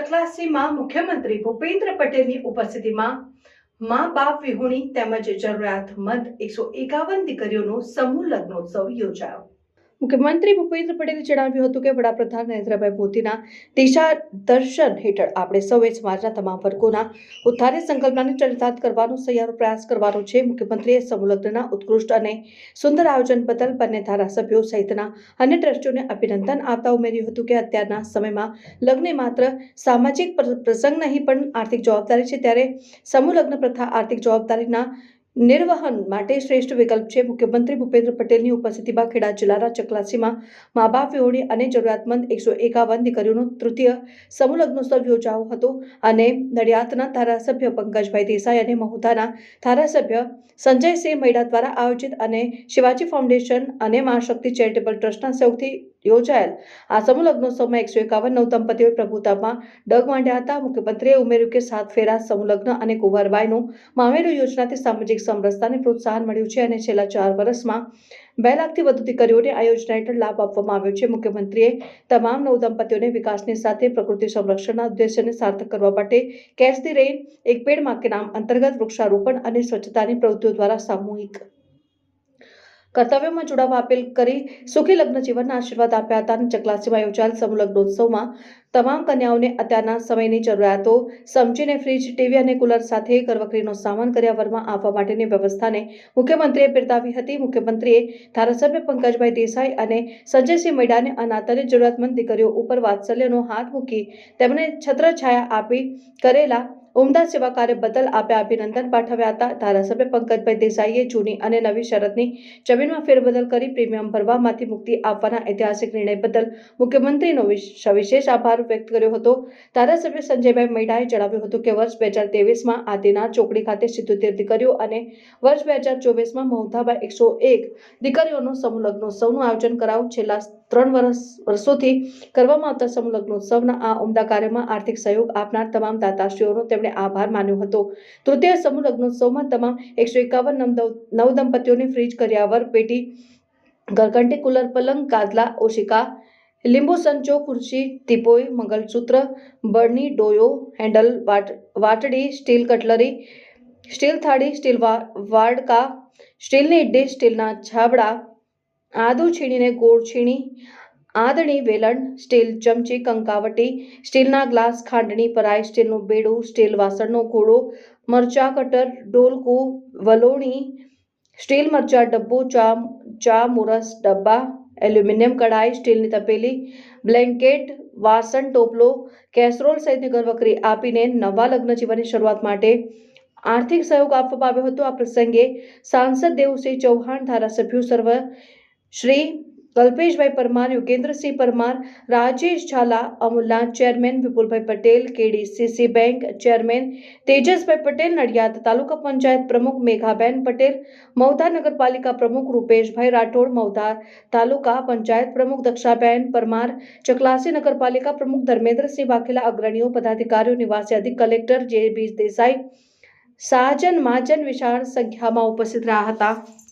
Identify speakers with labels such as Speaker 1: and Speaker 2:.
Speaker 1: ચકલાસીમાં મુખ્યમંત્રી ભૂપેન્દ્ર પટેલની ઉપસ્થિતિમાં મા બાપ વિહોણી તેમજ જરૂરિયાતમંદ એકસો એકાવન દીકરીઓનો સમૂહ લગ્નોત્સવ યોજાયો. મુખ્યમંત્રી ભૂપેન્દ્ર પટેલે જણાવ્યું હતું કે વડાપ્રધાન નરેન્દ્રભાઈ મોદીના દિશા દર્શન હેઠળ આપણે સૌએ સમાજના તમામ વર્ગોના ઉદ્ધારી સંકલ્પનાને ચરિતાર્થ કરવાનો સહિયારો પ્રયાસ કરવાનો છે. મુખ્યમંત્રીએ સમુલગ્નના ઉત્કૃષ્ટ અને સુંદર આયોજન બદલ બંને ધારાસભ્યો સહિતના અન્ય ટ્રસ્ટીઓને અભિનંદન આપતા ઉમેર્યું હતું કે અત્યારના સમયમાં લગ્ન માત્ર સામાજિક પ્રસંગ નહીં પણ આર્થિક જવાબદારી છે. ત્યારે સમૂહ લગ્ન પ્રથા આર્થિક જવાબદારીના નિર્વહન માટે શ્રેષ્ઠ વિકલ્પ છે. મુખ્યમંત્રી ભૂપેન્દ્ર પટેલની ઉપસ્થિતિમાં ખેડા જિલ્લાના ચકલાસીમાં મા બાપ વિહોણી અને જરૂરિયાતમંદ એકસો એકાવન દીકરીઓનો તૃતીય સમૂહ લગ્નોત્સવ યોજાયો હતો અને નડિયાદના ધારાસભ્ય પંકજભાઈ દેસાઈ અને મહુધાના ધારાસભ્ય સંજયસિંહ મૈડા દ્વારા આયોજિત અને શિવાજી ફાઉન્ડેશન અને મા શક્તિ ચેરિટેબલ ટ્રસ્ટના સહયોગથી યોજાયેલ. આ સમૂહ લગ્નોત્સવમાં એકસો એકાવન નવ દંપતીઓએ પ્રભુતામાં ડગ માંડ્યા હતા. મુખ્યમંત્રીએ ઉમેર્યું કે સાત ફેરા સમૂહલગ્ન અને કુંવરબાઈનું મામેરું યોજનાથી સામાજિક સમરસતાને પ્રોત્સાહન મળ્યું છે અને છેલ્લા ચાર વર્ષમાં બે લાખથી વધુ દીકરીઓને આ યોજના હેઠળ લાભ આપવામાં આવ્યો છે. મુખ્યમંત્રીએ તમામ નવ દંપતીઓને વિકાસની સાથે પ્રકૃતિ સંરક્ષણના ઉદ્દેશ્યને સાર્થક કરવા માટે કેચ ધી રેઇન એક પેડમાં નામ અંતર્ગત વૃક્ષારોપણ અને સ્વચ્છતાની પ્રવૃત્તિઓ દ્વારા સામૂહિક કર્તવ્યોમાં જોડાવા અપીલ કરી સુખી લગ્ન જીવનના આશીર્વાદ આપ્યા હતા અને ચકલાસીમાં યોજાયેલ સમૂહ લગ્નોત્સવમાં તમામ કન્યાઓને અત્યારના સમયની જરૂરિયાતો સમજીને ફ્રીજ, ટીવી અને કુલર સાથે કરવકરીનો સામાન કર્યાવરમાં આપવા માટેની વ્યવસ્થાને મુખ્યમંત્રીએ બિરદાવી હતી. મુખ્યમંત્રીએ ધારાસભ્ય પંકજભાઈ દેસાઈ અને સંજયસિંહ મૈડાને અનાથ અને જરૂરિયાતમંદ દીકરીઓ ઉપર વાત્સલ્યનો હાથ મૂકી તેમણે છત્રછાયા આપી કરેલા ઉમદા સેવા કાર્ય બદલ આપ્યા અભિનંદન પાઠવ્યા હતા. ધારાસભ્ય પંકજભાઈ દેસાઈએ જૂની અને નવી શરતની જમીનમાં ફેરબદલ કરી પ્રીમિયમ ભરવામાંથી મુક્તિ આપવાના ઐતિહાસિક નિર્ણય બદલ મુખ્યમંત્રીનો વિશ- સવિશેષ આભાર વ્યક્ત કર્યો હતો. ધારાસભ્ય સંજયભાઈ મૈડાએ જણાવ્યું હતું કે વર્ષ બે હજાર તેવીસમાં આદિનાથ ચોકડી ખાતે સિત્તોતેર દીકરીઓ અને વર્ષ બે હજાર ચોવીસમાં મહુધામાં એકસો એક દીકરીઓનો સમૂહ લગ્નોત્સવનું આયોજન કરાવું છેલ્લા ત્રણ વર્ષ વર્ષોથી કરવામાં આવતા સમૂહ લગ્નોત્સવના આ ઉમદા કાર્યમાં આર્થિક સહયોગ આપનાર તમામ દાતાશ્રીઓનો તેમણે આભાર માન્યો હતો. તૃતીય સમૂહ લગ્નોત્સવમાં તમામ એકસો એકાવન નવ દંપતીઓને ફ્રીજ, કર્યાવર, પેટી, ઘરઘંટી, કુલર, પલંગ, કાદલા, ઓશિકા લીંબુ સંચો, ખુરશી, ટીપોઈ, મંગલસૂત્ર બળની ડોયો, હેન્ડલ, વાટ, વાટડી, સ્ટીલ કટલરી, સ્ટીલ થાળી, સ્ટીલ વાડકા, સ્ટીલની ડીશ સ્ટીલના છાબડા, આદુ છીણીને ગોળ છીણી, આદણી વેલણ, સ્ટીલ ચમચી, કંકાવટી, સ્ટીલના ગ્લાસ, ખાંડણી પરાઈ, સ્ટીલનું બેડું, સ્ટીલ વાસણનો ઘોડો, મરચા કટર, ડોલકું, વલોણી, સ્ટીલ મરચા, ડબ્બો, ચા ચા, મુરસ, ડબ્બા એલ્યુમિનિયમ કઢાઈ, સ્ટીલની તપેલી, બ્લેન્કેટ, વાસણ, ટોપલો, કેસરોલ સહિતની ઘરવકરી આપીને નવા લગ્ન જીવનની શરૂઆત માટે આર્થિક સહયોગ આપવામાં આવ્યો હતો. આ પ્રસંગે સાંસદ દેવસિંહ ચૌહાણ ધારાસભ્યો સર્વ Shri Kalpeshbhai Parmar, Yogendrasinh Parmar, Rajesh Zala અમુલા chairman, Vipulbhai Patel, KDCC bank chairman, Tejasbhai Patel, Nadiad taluka panchayat પ્રમુખ મેઘાબેન પટેલ મૌધા નગરપાલિકા પ્રમુખ રૂપેશભાઈ રાઠોડ મૌધા તાલુકા પંચાયત પ્રમુખ દક્ષાબેન પરમાર, ચકલાસી નગરપાલિકા પ્રમુખ ધર્મેન્દ્રસિંહ વાઘેલા, અગ્રણીઓ, પદાધિકારીઓ, નિવાસી અધિક કલેક્ટર જે બી દેસાઈ, સાજન, માજન વિશાળ સંખ્યામાં ઉપસ્થિત રહ્યા હતા.